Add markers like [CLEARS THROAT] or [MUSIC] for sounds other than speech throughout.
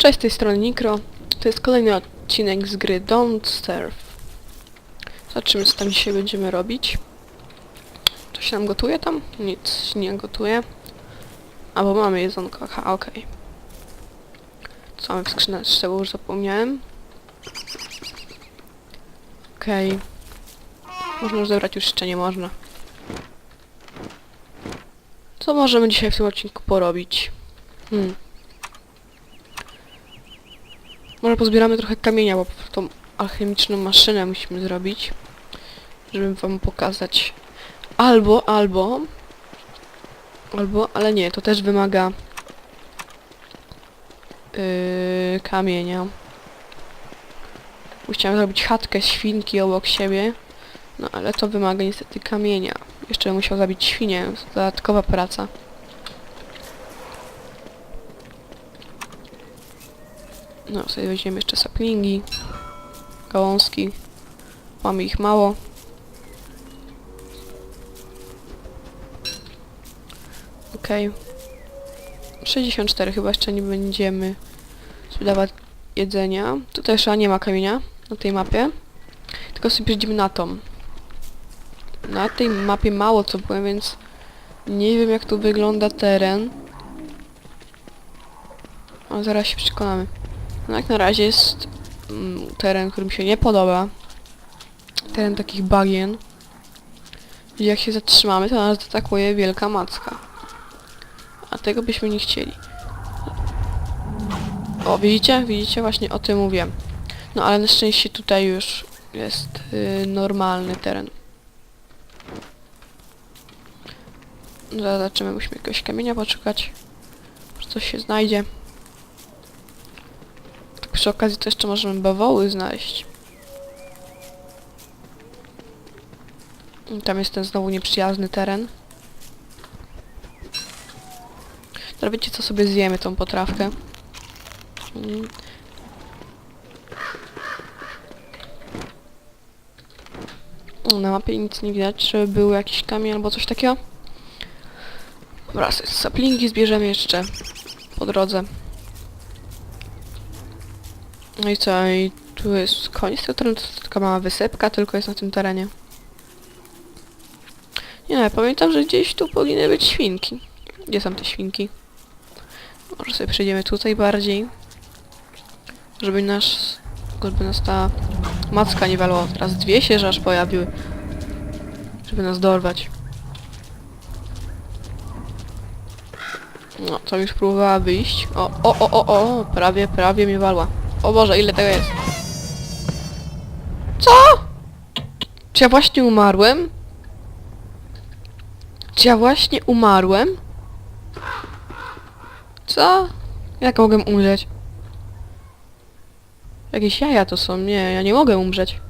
Cześć, z tej strony Nikro. To jest kolejny odcinek z gry Don't Starve. Zobaczymy, co tam dzisiaj będziemy robić. To się nam gotuje tam? Nic nie gotuje. Albo mamy jedzonko, aha, okej. Co mamy w skrzyneczce, bo już zapomniałem. Okej. Można już zebrać, już jeszcze nie można. Co możemy dzisiaj w tym odcinku porobić? Hmm. Może pozbieramy trochę kamienia, bo tą alchemiczną maszynę musimy zrobić. Żeby wam pokazać. Albo, albo... Albo, ale nie, to też wymaga... Yy, kamienia. Chciałem zrobić chatkę świnki obok siebie. No ale to wymaga niestety kamienia. Jeszcze musiał zabić świnię. Dodatkowa praca. No, sobie weźmiemy jeszcze saplingi, gałązki. Mamy ich mało. Okej. 64 chyba jeszcze nie będziemy sprzedawać jedzenia. Tutaj jeszcze nie ma kamienia na tej mapie. Tylko sobie przejdziemy na tą. Na tej mapie mało co byłem, więc nie wiem jak tu wygląda teren. Ale zaraz się przekonamy. No jak na razie jest mm, teren, który mi się nie podoba. Teren takich bagien. Gdzie jak się zatrzymamy, to nas atakuje wielka macka. A tego byśmy nie chcieli. O, widzicie? Widzicie? Właśnie o tym mówiłem. No ale na szczęście tutaj już jest y, normalny teren. No, Zobaczymy, musimy jakiegoś kamienia poszukać. Może coś się znajdzie. Przy okazji to jeszcze możemy bawoły znaleźć. Tam jest ten znowu nieprzyjazny teren. Wiecie co sobie zjemy tą potrawkę. Mm. Na mapie nic nie widać, żeby był jakiś kamień albo coś takiego. Dobra, saplingi zbierzemy jeszcze po drodze. No i co, i tu jest koniec tego terenu, to jest taka mała wysepka, tylko jest na tym terenie. Nie, pamiętam, że gdzieś tu powinny być świnki. Gdzie są te świnki? Może sobie przejdziemy tutaj bardziej. Żeby nasz... Żeby nas ta macka nie walła. Teraz dwie się aż pojawiły. Żeby nas dorwać. No, to już próbowała wyjść. O, o, o, o, o, prawie, prawie mnie walła. O Boże, ile tego jest? Co? Czy ja właśnie umarłem? Czy ja właśnie umarłem? Co? Jak mogę umrzeć? Jakieś jaja to są. Nie, ja nie mogę umrzeć.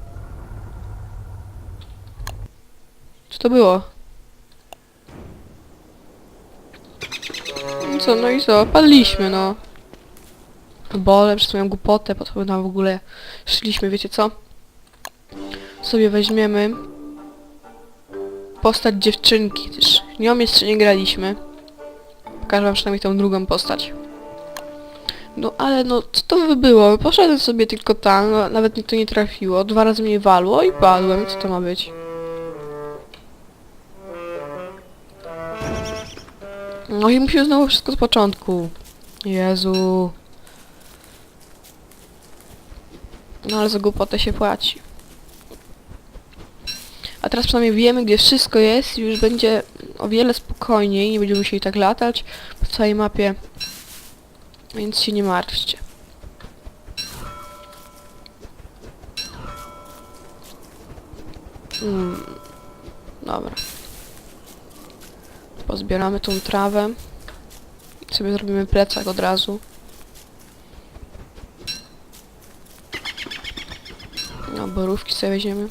Co to było? No co, no i co? Padliśmy, no. Bole przez moją głupotę, po co nam w ogóle szliśmy, wiecie co? Sobie weźmiemy postać dziewczynki, też nią jeszcze nie graliśmy. Pokażę wam przynajmniej tą drugą postać. No ale no, co to by było? Poszedłem sobie tylko tam, no, nawet mi to nie trafiło, dwa razy mnie walło i padłem, co to ma być? No i musimy znowu wszystko z początku. Jezu. No ale za głupotę się płaci. A teraz przynajmniej wiemy, gdzie wszystko jest i już będzie o wiele spokojniej, nie będziemy musieli tak latać po całej mapie. Więc się nie martwcie. Mm, dobra. Pozbieramy tą trawę. Sobie zrobimy plecak od razu. No, borówki sobie weźmiemy.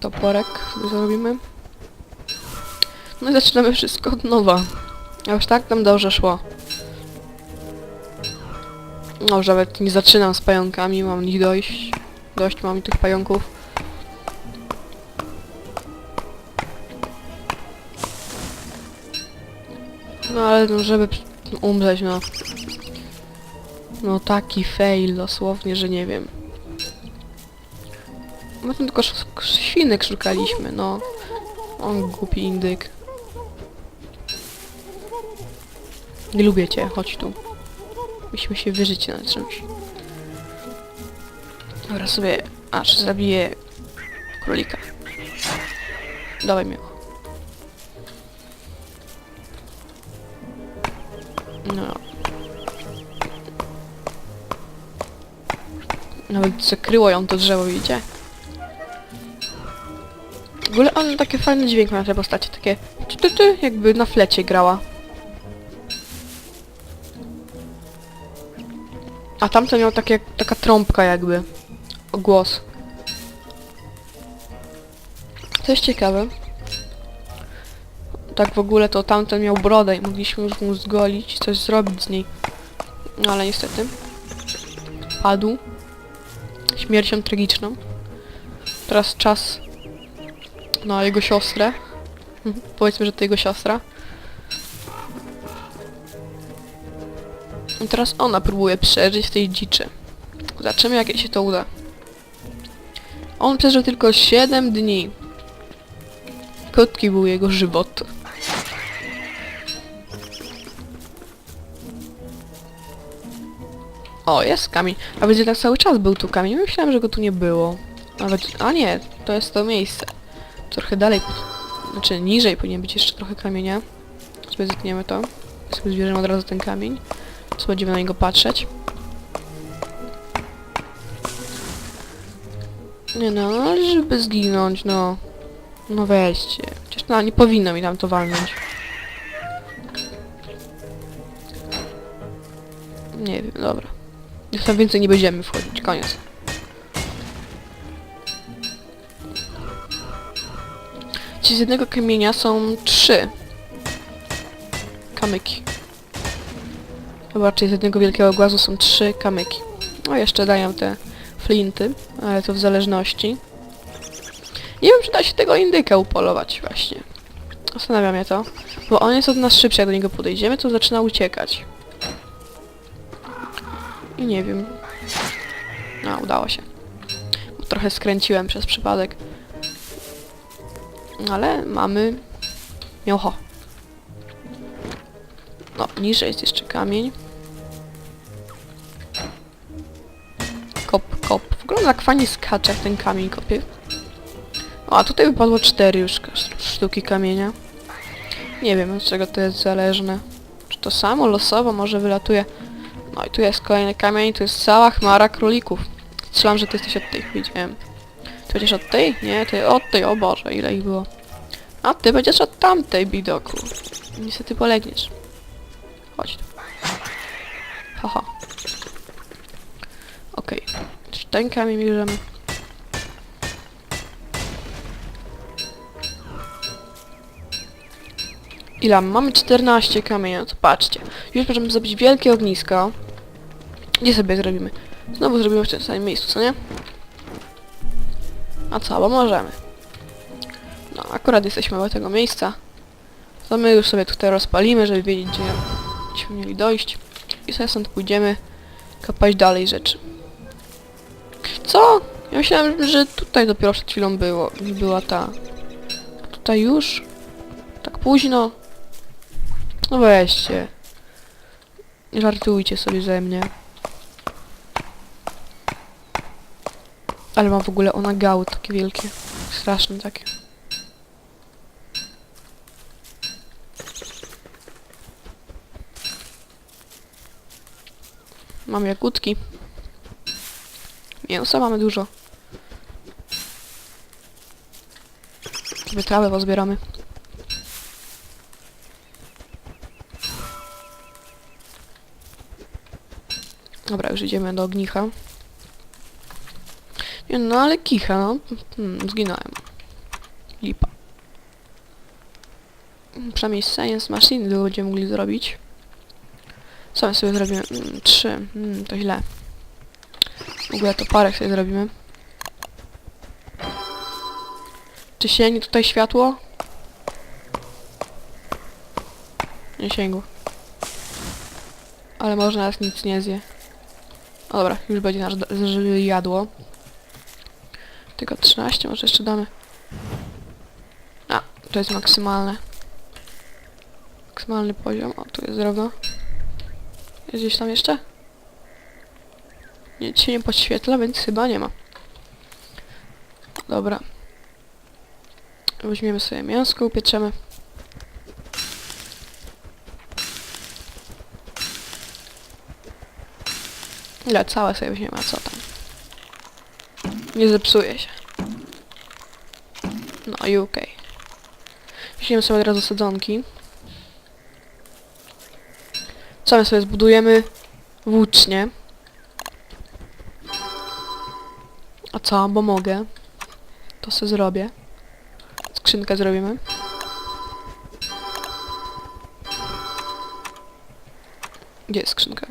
Toporek sobie zrobimy. No i zaczynamy wszystko od nowa. A już tak nam dobrze szło. No, już nawet nie zaczynam z pająkami, mam ich dość. Dość mam tych pająków. No ale no, żeby umrzeć, no. No taki fail dosłownie, że nie wiem. My tam tylko świnek szukaliśmy, no. On głupi indyk. Nie lubię cię, chodź tu. Musimy się wyżyć na czymś. Dobra, sobie aż zabiję królika. Dawaj mi go. No. Nawet zakryło ją to drzewo, widzicie? W ogóle on takie fajny dźwięk ma na tej postaci, takie ty, ty, ty, jakby na flecie grała. A tamten miał takie, taka trąbka jakby. O głos. Jest ciekawe. Tak w ogóle to tamten miał brodę i mogliśmy już mu zgolić coś zrobić z niej. No ale niestety. Padł. Śmiercią tragiczną. Teraz czas na jego siostrę. Mhm, Powiedzmy, że to jego siostra. I teraz ona próbuje przeżyć w tej dziczy. Zobaczymy jak jej się to uda. On przeżył tylko 7 dni. Krótki był jego żywot. O, jest kamień. A będzie tak cały czas był tu kamień. Myślałem, że go tu nie było. Nawet... A nie, to jest to miejsce. Trochę dalej, znaczy niżej powinien być jeszcze trochę kamienia. Sobie zetniemy to. Sobie zbierzemy od razu ten kamień. Co będziemy na niego patrzeć. Nie no, żeby zginąć, no. No weźcie. Przecież no, nie powinno mi tam to walnąć. Nie wiem, dobra. Już tam więcej nie będziemy wchodzić, koniec. Ci z jednego kamienia są trzy kamyki. Zobaczcie, z jednego wielkiego głazu są trzy kamyki. No jeszcze dają te flinty, ale to w zależności. Nie wiem, czy da się tego indyka upolować właśnie. Zastanawia mnie to. Bo on jest od nas szybszy, jak do niego podejdziemy, to zaczyna uciekać. I nie wiem. No, udało się. Trochę skręciłem przez przypadek. Ale mamy... Miocho. No, niżej jest jeszcze kamień. Kop, kop. Wygląda jak fajnie skacze, jak ten kamień kopie. O, a tutaj wypadło cztery już sz- sztuki kamienia. Nie wiem, od czego to jest zależne. Czy to samo losowo może wylatuje? No i tu jest kolejny kamień, tu jest cała chmara królików. Strzelam, że ty jesteś od tej, widziałem. Ty będziesz od tej? Nie, ty od tej, o Boże, ile ich było. A ty będziesz od tamtej, bidoku. Niestety polegniesz. Chodź tu. Haha. Okej. Okay. Ten kamień bierzemy. Ile? Mamy 14 kamienia, to patrzcie. Już możemy zrobić wielkie ognisko. Gdzie sobie zrobimy? Znowu zrobimy w tym samym miejscu, co nie? A co, bo możemy. No, akurat jesteśmy do tego miejsca. To my już sobie tutaj rozpalimy, żeby wiedzieć, gdzie byśmy mieli dojść. I sobie stąd pójdziemy kopać dalej rzeczy. Co? Ja myślałem, że tutaj dopiero przed chwilą było, była ta... Tutaj już? Tak późno? No weźcie. Żartujcie sobie ze mnie. Ale mam w ogóle ona gały takie wielkie. Straszne takie. Mam jagódki. Mięsa mamy dużo. Sobie trawę pozbieramy. Dobra, już idziemy do ognicha. Nie, no ale kicha, no. Hmm, zginąłem. Lipa. Przynajmniej science machine by będziemy mogli zrobić. Co my sobie zrobimy? Mm, trzy. Mm, to źle. W ogóle to parę sobie zrobimy. Czy sięgnie tutaj światło? Nie sięgło. Ale może nas nic nie zje. O, dobra, już będzie nasz jadło. Tylko 13, może jeszcze damy. A, to jest maksymalne. Maksymalny poziom. O, tu jest drewno. Jest gdzieś tam jeszcze? Nic się nie podświetla, więc chyba nie ma. Dobra. Weźmiemy sobie mięsko, upieczemy. Ile całe sobie weźmiemy, a co tam? Nie zepsuje się. No i okej. Weźmiemy sobie od razu sadzonki. Co my sobie zbudujemy? Włócznie. A co? Bo mogę. To sobie zrobię. Skrzynkę zrobimy. Gdzie jest skrzynka?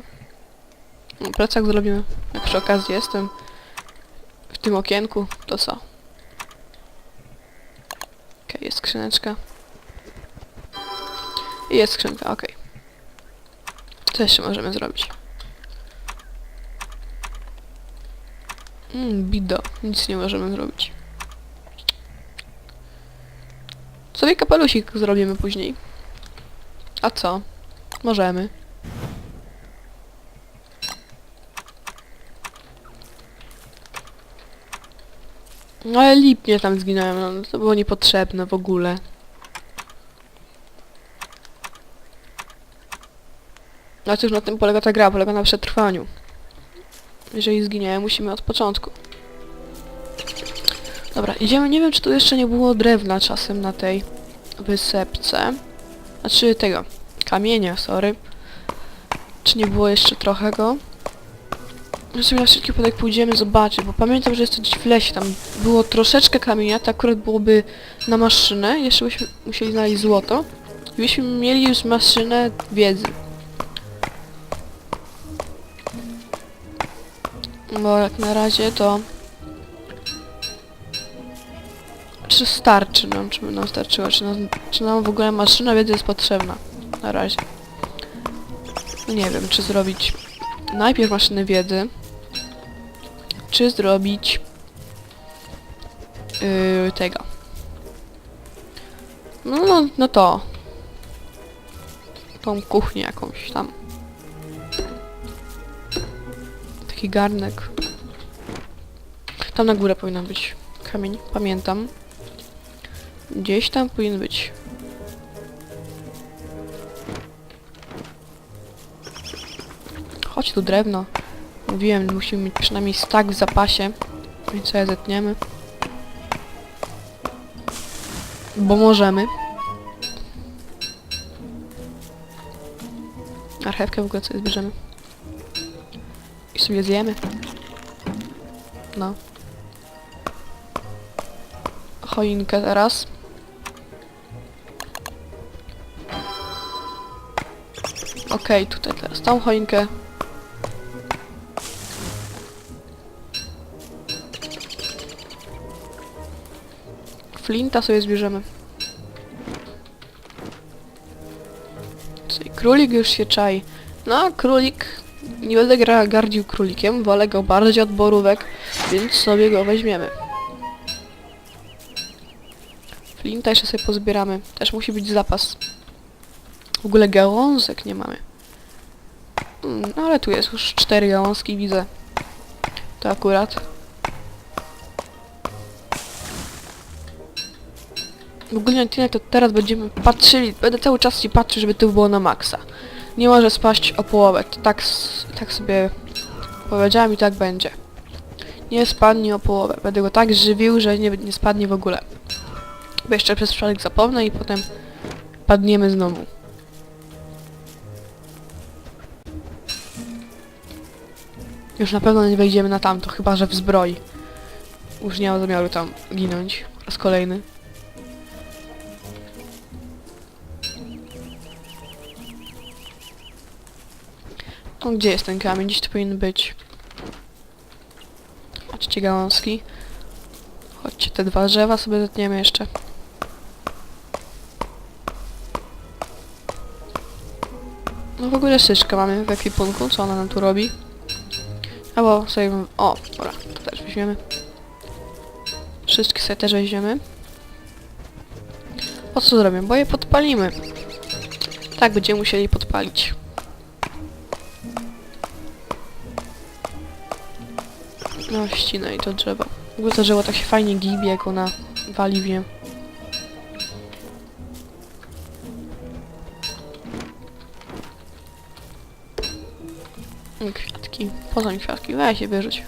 Plecak zrobimy. Jak przy okazji jestem w tym okienku, to co? Okej, jest skrzyneczka. I jest skrzynka, okej. Co jeszcze możemy zrobić? Mm, bido. Nic nie możemy zrobić. Sobie kapelusik zrobimy później. A co? Możemy. No ale lipnie tam zginąłem, no to było niepotrzebne w ogóle. No cóż, na tym polega ta gra, polega na przetrwaniu. Jeżeli zginiemy, musimy od początku. Dobra, idziemy, nie wiem czy tu jeszcze nie było drewna czasem na tej wysepce. Znaczy tego, kamienia, sorry. Czy nie było jeszcze trochę go? Sobie na wszelki wypadek pójdziemy zobaczyć, bo pamiętam, że jest to gdzieś w lesie, tam było troszeczkę kamienia, to akurat byłoby na maszynę, jeszcze byśmy musieli znaleźć złoto. I byśmy mieli już maszynę wiedzy. Bo jak na razie to... Czy starczy nam, czy by nam starczyło, czy nam, czy nam w ogóle maszyna wiedzy jest potrzebna. Na razie. No nie wiem, czy zrobić najpierw maszynę wiedzy, czy zrobić yy, tego. No, no, no to. Tą kuchnię jakąś tam. Taki garnek. Tam na górę powinien być kamień, pamiętam. Gdzieś tam powinien być. Chodź tu drewno. Mówiłem, musimy mieć przynajmniej stak w zapasie. Więc sobie zetniemy. Bo możemy. Marchewkę w ogóle sobie zbierzemy. I sobie zjemy. No. Choinkę teraz. Okej, tutaj teraz tą choinkę. Flinta sobie zbierzemy. Tutaj królik już się czai. No, królik... Nie będę gra gardził królikiem, wolę go bardziej od borówek, więc sobie go weźmiemy. Flinta jeszcze sobie pozbieramy. Też musi być zapas. W ogóle gałązek nie mamy. Mm, No ale tu jest już cztery gałązki, widzę. To akurat. W ogóle odcinek to teraz będziemy patrzyli, będę cały czas ci patrzył, żeby to było na maksa. Nie może spaść o połowę, to tak, tak sobie powiedziałem i tak będzie. Nie spadnie o połowę, będę go tak żywił, że nie, nie spadnie w ogóle. Bo jeszcze przez przypadek zapomnę i potem padniemy znowu. Już na pewno nie wejdziemy na tamto, chyba że w zbroi. Już nie mam zamiaru tam ginąć. Raz kolejny. No gdzie jest ten kamień? Gdzieś to powinien być. Chodźcie gałązki. Chodźcie te dwa drzewa sobie zetniemy jeszcze. No w ogóle szyszkę mamy w ekwipunku, co ona nam tu robi? Albo sobie... O, dobra, to też weźmiemy. Wszystkie sobie też weźmiemy. Po co zrobię? Bo je podpalimy. Tak, będziemy musieli podpalić. No, ścinaj to drzewo. W ogóle to drzewo tak się fajnie gibie, jak ona wali w. Mm, Kwiatki. Poza kwiatki. Weź się wyrzuć.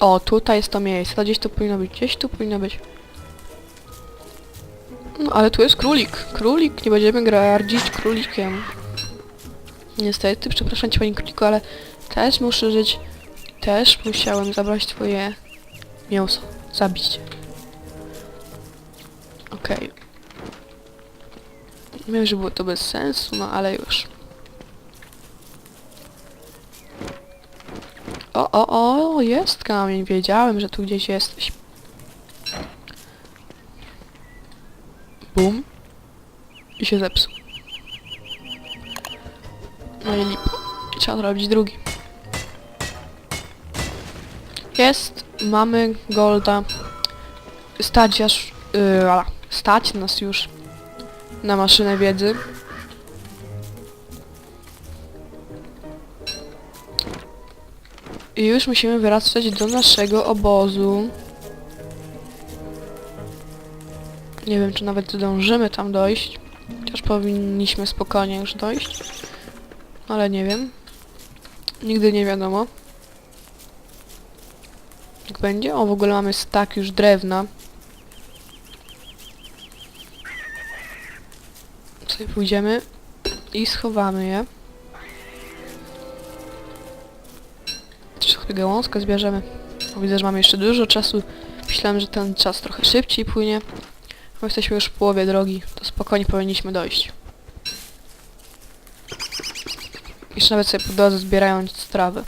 O, tutaj jest to miejsce. To gdzieś tu powinno być. Gdzieś tu powinno być. No, ale tu jest królik. Królik. Nie będziemy gardzić królikiem. Niestety, przepraszam cię panie króliku, ale też muszę żyć. Też musiałem zabrać twoje mięso. Zabić. Okej. Wiem, że było to bez sensu, no ale już. O, o, o, jest kamień. Wiedziałem, że tu gdzieś jesteś. Bum. I się zepsuł. Trzeba zrobić drugi. Jest. Mamy golda. Stać aż... Yy, ala, stać nas już na maszynę wiedzy. I już musimy wracać do naszego obozu. Nie wiem, czy nawet zdążymy tam dojść. Chociaż powinniśmy spokojnie już dojść. Ale nie wiem. Nigdy nie wiadomo. Jak będzie? O, w ogóle mamy stak już drewna. Sobie pójdziemy i schowamy je. Trochę gałązkę zbierzemy. Widzę, że mamy jeszcze dużo czasu. Myślałem, że ten czas trochę szybciej płynie. Bo jesteśmy już w połowie drogi. To spokojnie powinniśmy dojść. Jeszcze nawet sobie po drodze zbierając trawę.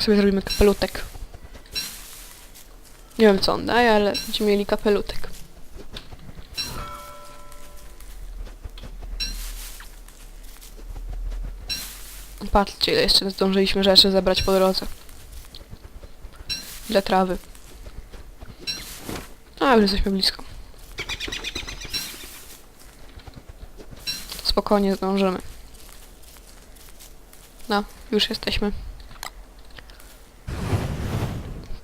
Sobie zrobimy kapelutek. Nie wiem co on daje, ale będziemy mieli kapelutek. Patrzcie, ile jeszcze zdążyliśmy rzeczy zebrać po drodze. Ile trawy. A, już jesteśmy blisko. Spokojnie zdążymy. No, już jesteśmy.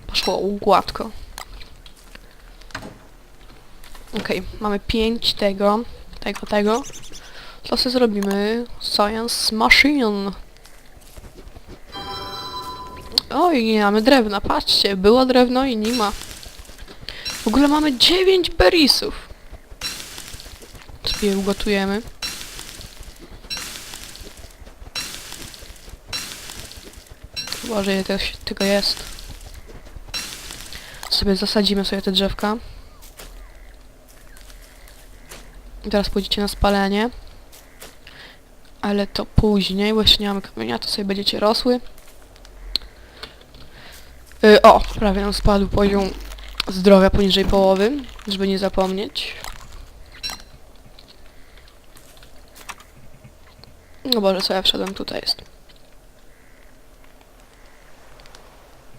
Poszło gładko. Okej, mamy pięć tego, tego, tego. Sobie zrobimy? Science Machine. Oj, nie mamy drewna, patrzcie, było drewno i nie ma. W ogóle mamy 9 berisów. Sobie je ugotujemy. Boże, ile tego, tego jest. Sobie zasadzimy sobie te drzewka. I teraz pójdziecie na spalenie. Ale to później, jeszcze nie mamy kamienia, to sobie będziecie rosły. Y, o, prawie nam spadł poziom zdrowia poniżej połowy, żeby nie zapomnieć. No Boże, co ja wszedłem, tutaj jest.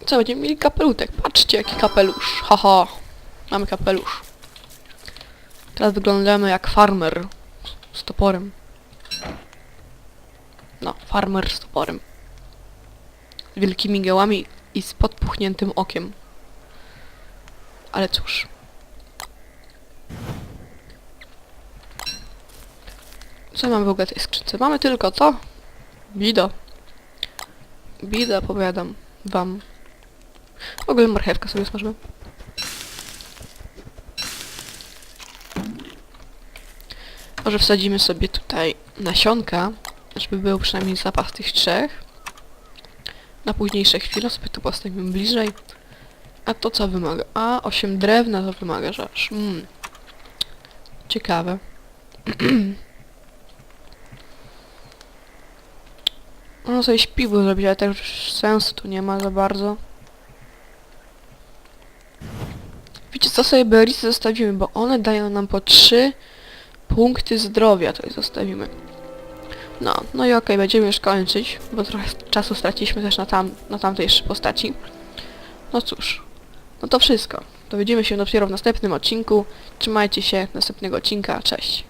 Co, będziemy mieli kapelutek. Patrzcie, jaki kapelusz. Haha, mamy kapelusz. Teraz wyglądamy jak farmer z toporem. No, farmer z toporem. Z wielkimi gałami i z podpuchniętym okiem. Ale cóż. Co mamy w ogóle w tej skrzynce? Mamy tylko co? Bida. Bida, powiadam wam. W ogóle marchewkę sobie smażymy. Może wsadzimy sobie tutaj nasionka, żeby był przynajmniej zapas tych trzech. Na późniejsze chwile sobie to postawimy bliżej. A to co wymaga? A, 8 drewna to wymaga, że. Mm. Ciekawe. [CLEARS THROAT] No sobie śpiwu zrobić, ale też sensu tu nie ma za bardzo. Wiecie co sobie Berisy zostawimy, bo one dają nam po 3 punkty zdrowia, to zostawimy. No, no i okej, będziemy już kończyć, bo trochę czasu straciliśmy też na, tam, na tamtej jeszcze postaci. No cóż, no to wszystko. To widzimy się dopiero w następnym odcinku. Trzymajcie się, następnego odcinka, cześć.